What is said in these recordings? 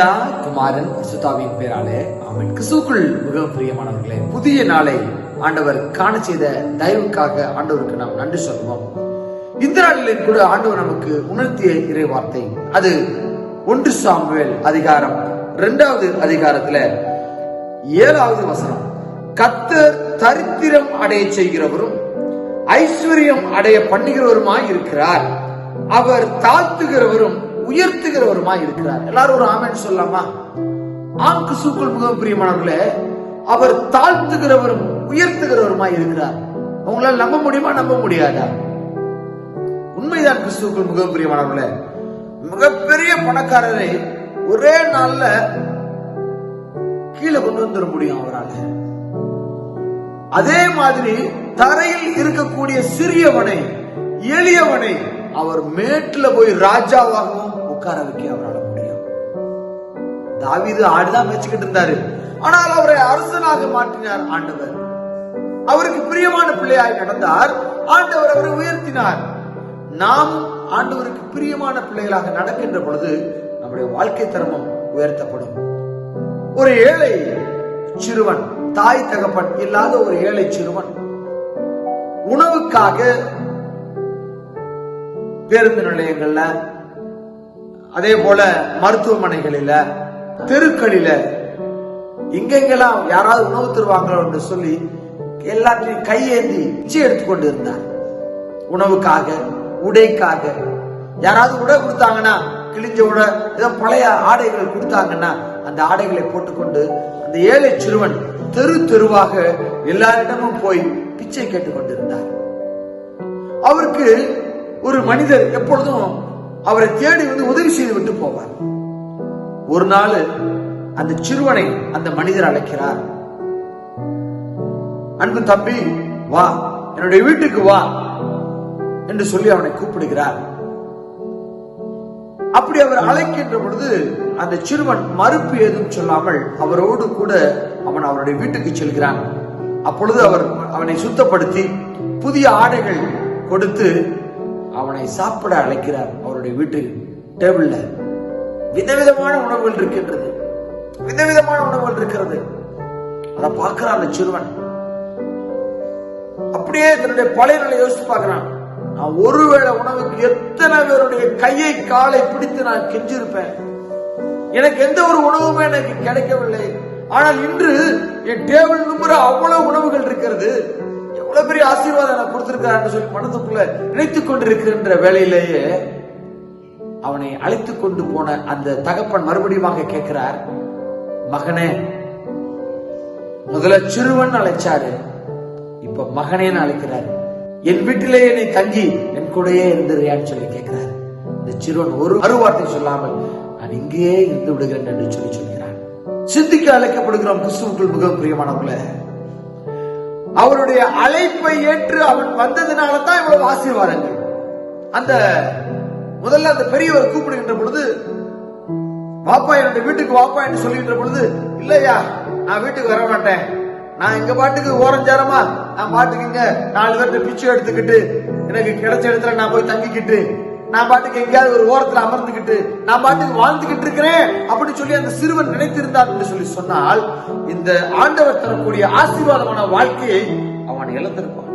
பிதா குமாரன் சுதாவின் பேராலே அவன் கிறிஸ்துக்குள் மிகவும் பிரியமானவர்களே புதிய நாளை ஆண்டவர் காண செய்த தயவுக்காக ஆண்டவருக்கு நாம் நன்றி சொல்வோம். இந்த நாளிலும் கூட ஆண்டவர் நமக்கு உணர்த்திய இறை வார்த்தை அது ஒன்று சாமுவேல் அதிகாரம் இரண்டாவது அதிகாரத்துல ஏழாவது வசனம். கத்தர் தரித்திரம் அடைய செய்கிறவரும் ஐஸ்வர்யம் அடைய பண்ணுகிறவருமாய் இருக்கிறார். அவர் தாழ்த்துகிறவரும் உயர்த்துகிறவருமாய் இருக்கிறார். எல்லாரும் ஒரு ஆமென் சொல்லலாமா? ஆம் கிறிஸ்துக்குள் மிகவும் பிரியமானவர்களே அவர் தாழ்த்துகிறவரும் உயர்த்துகிறவருமாய் இருக்கிறார். உங்களால் நம்ப முடியுமா? நம்ப முடியாதா? உண்மைதான் கிறிஸ்துவுக்குள் மிகவும் பிரியமானவர்களே மிகப்பெரிய பணக்காரரை ஒரே நாள்ல கீழே கொண்டு வந்துட முடியும் அவரால். அதே மாதிரி தரையில் இருக்கக்கூடிய சிறியவனை எளியவனை அவர் மேட்டுல போய் ராஜாவாகவும் உட்கார வைக்க அவரால் முடியும். தாவிது ஆடுதான் மேய்ச்சிக்கிட்டு இருந்தாரு. ஆனால் அவரை அரசனாக மாற்றினார் ஆண்டவர். அவருக்கு பிரியமான பிள்ளையாய் நடந்தார். ஆண்டவர் அவரை உயர்த்தினார். நாம் ஆண்டவருக்கு பிரியமான பிள்ளைகளாக நடக்கின்ற பொழுது நம்முடைய வாழ்க்கை தரமும் உயர்த்தப்படும். ஒரு ஏழை சிறுவன் தாய் தகப்பன் இல்லாத ஒரு ஏழை சிறுவன் உணவுக்காக பேருந்து நிலையங்கள்ல அதே போல மருத்துவமனைகளில தெருக்களில எங்கெங்கெல்லாம் யாராவது உணவு தருவாங்களோ என்று சொல்லி எல்லாத்தையும் கையேந்தி பிச்சை எடுத்துக்கொண்டு இருந்தார் உணவுக்காக உடைக்காக. யாராவது உடை கொடுத்தாங்கன்னா கிழிஞ்ச உடை ஏதோ பழைய ஆடைகள் கொடுத்தாங்கன்னா அந்த ஆடைகளை போட்டுக்கொண்டு அந்த ஏழை சிறுவன் தெரு தெருவாக எல்லாரிடமும் போய் பிச்சை கேட்டுக் கொண்டிருந்தார். அவருக்கு ஒரு மனிதர் எப்பொழுதும் அவரை தேடி வந்து உதவி செய்து விட்டு போவார். ஒரு நாள் அந்த சிறுவனை அந்த மனிதர் அழைக்கிறார். அன்பு தம்பி வா என்னுடைய வீட்டுக்கு வா என்று சொல்லி அவனை கூப்பிடுகிறார். அப்படி அவர் அழைக்கின்ற பொழுது அந்த சிறுவன் மறுப்பு ஏதும் சொல்லாமல் அவரோடு கூட அவன் அவருடைய வீட்டுக்கு செல்கிறான். அப்பொழுது அவர் அவனை சுத்தப்படுத்தி புதிய ஆடைகள் கொடுத்து அவனை சாப்பிட அழைக்கிறார் அவருடைய வீட்டு டேபிள்ல. விதவிதமான உணவுகள் இருக்கின்றது. விதவிதமான உணவுகள் இருக்கிறது. அதை பார்க்கிறான் அந்த சிறுவன். அப்படியே தன்னுடைய பழைய நிலை யோசிச்சு பார்க்கிறான். நான் ஒருவேளை உணவுக்கு எத்தனை பேருடைய கையை காலை பிடித்து நான் கெஞ்சிருப்பேன் எனக்கு எந்த ஒரு உணவுமே எனக்கு கிடைக்கவில்லை. ஆனால் இன்று என் டேபிள் நம்பர் அவ்வளவு உணவுகள் இருக்கிறது. இவ்வளவு பெரிய ஆசீர்வாதம் எனக்கு கொடுத்திருக்காருன்னு சொல்லி மனதுக்குள்ள நினைத்துக் கொண்டிருக்கின்ற வேலையிலேயே அவனை அழைத்துக் கொண்டு போன அந்த தகப்பன் மறுபடியும் கேட்கிறார் மகனே முதல்ல சிறுவன் அழைச்சாரு இப்ப மகனேன்னு அழைக்கிறார். என் வீட்டிலேயே என்னை தங்கி என் கூடயே இருந்துறியான்னு சொல்லி கேட்கிறார். இந்த சிறுவன் ஒரு அருவார்த்தை சொல்லாமல் நான் இங்கேயே இருந்து விடுகிறேன் என்று சொல்லி சொல்கிறான். சிந்திக்க அழைக்கப்படுகிறோம் கிறிஸ்துவுக்குள் மிகவும் பிரியமானவர்கள. அவருடைய அழைப்பை ஏற்று அவன் வந்ததுனால தான் இவ்வளவு ஆசீர்வாதங்கள். அந்த முதல்ல அந்த பெரியவர் கூப்பிடுகின்ற பொழுது வாப்பா என்னுடைய வீட்டுக்கு வாப்பா என்று சொல்லுகின்ற பொழுது இல்லையா நான் வீட்டுக்கு வர மாட்டேன். நான் எங்க பாட்டுக்கு ஓரஞ்சாரமா நான் பாட்டுக்கு இங்க நாலு பேர்கிட்ட பிச்சை எடுத்துக்கிட்டு எனக்கு கிடைச்ச இடத்துல நான் போய் தங்கிக்கிட்டு நான் பாட்டுக்கு எங்கேயாவது ஒரு ஓரத்துல அமர்ந்துகிட்டு நான் பாட்டுக்கு வாழ்ந்துகிட்டு இருக்கிறேன் அப்படின்னு சொல்லி அந்த சிறுவன் நினைத்திருந்தார் என்று சொல்லி சொன்னால் இந்த ஆண்டவர் தரக்கூடிய ஆசீர்வாதமான வாழ்க்கையை அவன் இழந்திருப்பான்.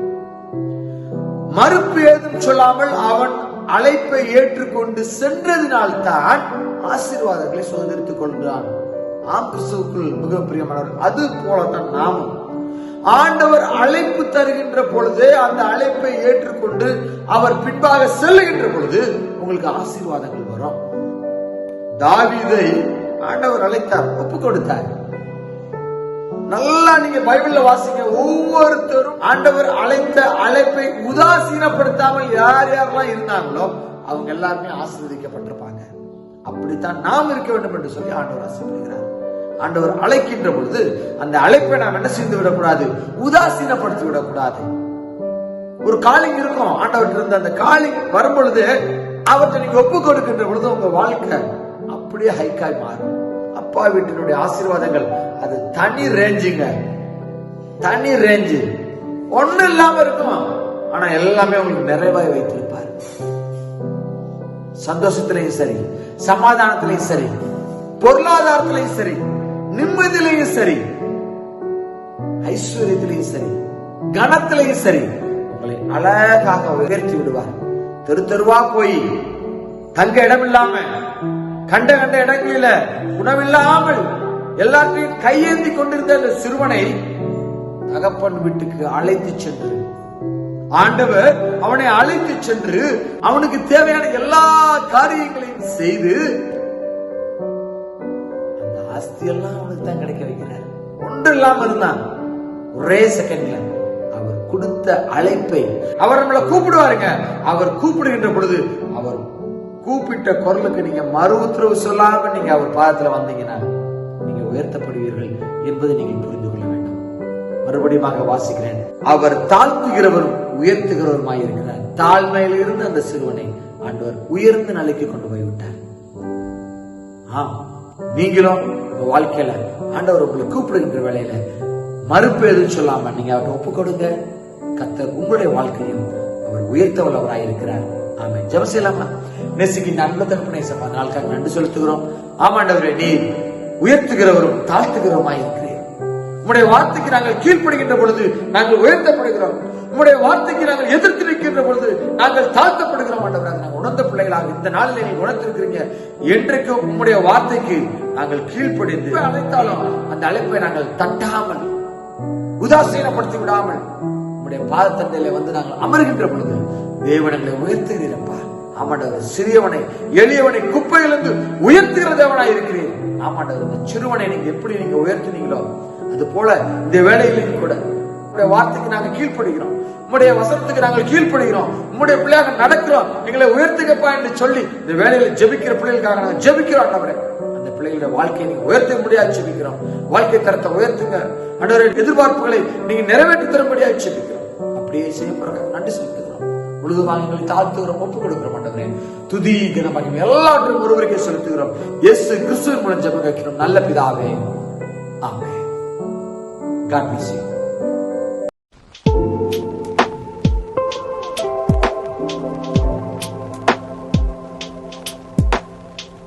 மறுப்பு ஏதும் சொல்லாமல் அவன் அழைப்பை ஏற்றுக்கொண்டு சென்றதினால் தான் ஆசீர்வாதங்களை சுதந்திரித்துக் கொள்கிறான். ஆம் கிறிஸ்துவுக்குள் மிக பிரியமானவர் அது போலத்தான் நாமும் ஆண்டவர் அழைப்பு தருகின்ற பொழுது அந்த அழைப்பை ஏற்றுக்கொண்டு அவர் பின்பாக செல்லுகின்ற பொழுது உங்களுக்கு ஆசீர்வாதங்கள் வரும். தாவிதை ஆண்டவர் அழைத்தார் ஒப்பு கொடுத்தார். நல்லா நீங்க பைபிள்ல வாசிங்க ஒவ்வொருத்தரும் ஆண்டவர் அழைத்த அழைப்பை உதாசீனப்படுத்தாமல் யார் யாரெல்லாம் இருந்தாங்களோ அவங்க எல்லாருமே ஆசீர்வதிக்கப்பட்டிருப்பாங்க. அப்படித்தான் நாம் இருக்க வேண்டும் என்று சொல்லி ஆண்டவர் ஆசீர்வதிக்கிறார். ஆண்டவர் அழைக்கின்ற பொழுது அந்த அழைப்பை நாம் என்ன செய்து விடக்கூடாது? உதாசீனப்படுத்தி விடக்கூடாது ஒரு காலிங் இருக்கும். ஆண்டவர்கிட்ட இருந்த அந்த காலிங் வரும் பொழுது அவற்றை நீங்க ஒப்பு கொடுக்கின்ற பொழுது உங்க வாழ்க்கை அப்படியே ஹைக்காய் மாறும். அப்பா வீட்டினுடைய ஆசீர்வாதங்கள் அது தனி ரேஞ்சுங்க தனி ரேஞ்சு ஒண்ணு இல்லாம இருக்கும். ஆனா எல்லாமே உங்களுக்கு நிறைவாய் வைத்திருப்பார். சந்தோஷத்திலையும் சரி சமாதானத்திலையும் சரி பொருளாதாரத்திலையும் சரி. நிம்மதியிலையும் சரி ஐஸ்வர்யத்திலையும் சரி கனத்திலையும் சரி உங்களை அழகாக உயர்த்தி விடுவார். தெரு தெருவா போய் தங்க இடம் இல்லாம கண்ட கண்ட இடங்களில உணவில்லாமல் எல்லாத்தையும் கையேந்தி கொண்டிருந்த அந்த சிறுவனை தகப்பன் வீட்டுக்கு அழைத்து சென்று ஆண்டவர் அவனை அழைத்து சென்று அவனுக்கு தேவையான எல்லா காரியங்களையும் செய்து அந்த ஆஸ்தி எல்லாம் அவனுக்கு தான் கிடைக்க வைக்கிறார். ஒன்று இல்லாம இருந்தான் ஒரே செகண்ட்ல அவர் கொடுத்த அழைப்பை அவர் நம்மளை கூப்பிடுவாருங்க. அவர் கூப்பிடுகின்ற பொழுது அவர் கூப்பிட்ட குரலுக்கு நீங்க மறு உத்தரவு சொல்லாம நீங்க அவர் பாதத்துல வந்தீங்கன்னா நீங்க உயர்த்தப்படுவீர்கள் என்பதை நீங்கள் புரிந்து கொள்ள வேண்டும். மறுபடியும் வாசிக்கிறேன். அவர் தாழ்த்துகிறவரும் உயர்த்துகிறவருமாய் இருக்கிறார். தாழ்மையில் இருந்து அந்த சிறுவனை ஆண்டவர் உயர்ந்த நிலைக்கு கொண்டு போய் விட்டார் ஆம். நீங்களும் உங்க வாழ்க்கையில ஆண்டவர் உங்களை கூப்பிடுகின்ற வேலையில மறுப்பு எதுவும் சொல்லாம நீங்க அவர்கிட்ட ஒப்பு கொடுங்க கத்த உங்களுடைய வாழ்க்கையும் அவர் உயர்த்த வல்லவராய் இருக்கிறார். ஆமே ஜெபம் செய்யலாமா? நெசுக்கின்ற அன்பு தகப்பனை சப்பா நாளுக்காக நன்றி செலுத்துகிறோம். ஆமாண்டவரே நீ உயர்த்துகிறவரும் தாழ்த்துகிறவருமாய் இருக்கிறேன் உங்களுடைய வார்த்தைக்கு நாங்கள் கீழ்ப்படுகின்ற பொழுது நாங்கள் உயர்த்தப்படுகிறோம். உம்முடைய வார்த்தைக்கு நாங்கள் எதிர்த்து நிற்கின்ற பொழுது நாங்கள் தாழ்த்தப்படுகிறோம் ஆண்டவராக நாங்கள் உணர்ந்த பிள்ளைகளாக இந்த நாளில் நீங்க உணர்ந்திருக்கிறீங்க. என்றைக்கும் உம்முடைய வார்த்தைக்கு நாங்கள் கீழ்ப்படிந்து அழைத்தாலும் அந்த அழைப்பை நாங்கள் தட்டாமல் உதாசீனப்படுத்தி விடாமல் உம்முடைய பாதத்தண்டையில வந்து நாங்கள் அமர்கின்ற பொழுது தேவனங்களை உயர்த்துகிறீரப்பா. ஆமாண்டவர் சிறியவனை எளியவனை குப்பையிலிருந்து உயர்த்துகிற தேவனாய் இருக்கிறீர். ஆமாண்டவர் சிறுவனை நீங்க எப்படி நீங்க உயர்த்தினீங்களோ அது போல இந்த வேலையிலையும் கூட உங்களுடைய வார்த்தைக்கு நாங்கள் கீழ்ப்படுகிறோம். உங்களுடைய வசனத்துக்கு நாங்கள் கீழ்ப்படுகிறோம். உங்களுடைய பிள்ளையாக நடக்கிறோம். எங்களை உயர்த்துக்கப்பா என்று சொல்லி இந்த வேலையில ஜெபிக்கிற பிள்ளைகளுக்காக நாங்கள் ஜெபிக்கிறோம் ஆண்டவரே. அந்த பிள்ளைகளுடைய வாழ்க்கையை நீங்க உயர்த்த முடியாது ஜெபிக்கிறோம். வாழ்க்கை தரத்தை உயர்த்துங்க. ஆண்டவரே எதிர்பார்ப்புகளை நீங்க நிறைவேற்றி தரும்படியாக ஜெபிக்கிறோம். அப்படியே செய்ய நன்றி செலுத்துகிறோம். முழுதுமாக எங்களை தாழ்த்துகிறோம் ஒப்புக் கொடுக்கிறோம் ஆண்டவரே. துதி கனமாக எல்லாவற்றையும் ஒருவருக்கே செலுத்துகிறோம். எஸ் கிறிஸ்துவின் மூலம் ஜெபம் வைக்கிறோம். நல்ல பிதாவே. ஆமே God bless you.